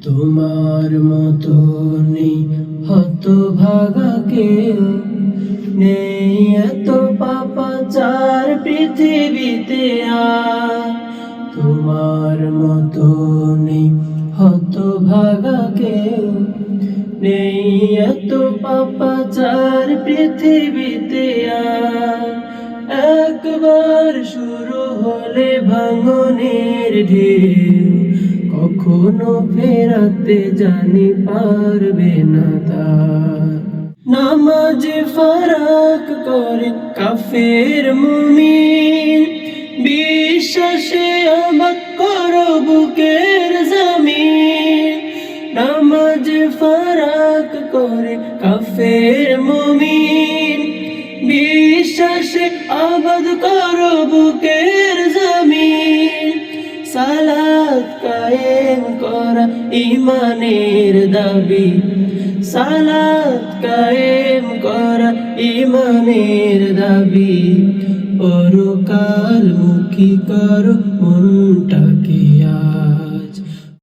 তোমার মতো নেই হত ভাগা কেউ নেই। এত পাপাচার পৃথিবীতে তোমার মতো নেই হত ভাগা কেউ নেই। এত পাপাচার পৃথিবীতে একবার শুরু হলে ভাঙনের ঢেউ কখনো ফেরাতে জানি পারবে না তার নামাজ ফারাক করে কাফের মুমিন, বিশ্বাসে আমার করো বুকের জামিন। নামাজ ফারাক করে কাফের মুমিন, বিশ্বাসে আবাদ করো বুকের জমিন। সালাত কায়েম করা ইমানের দাবি। সালাত কায়েম করা ইমানের দাবি। পরকাল মুখী কর মনটাকে। আর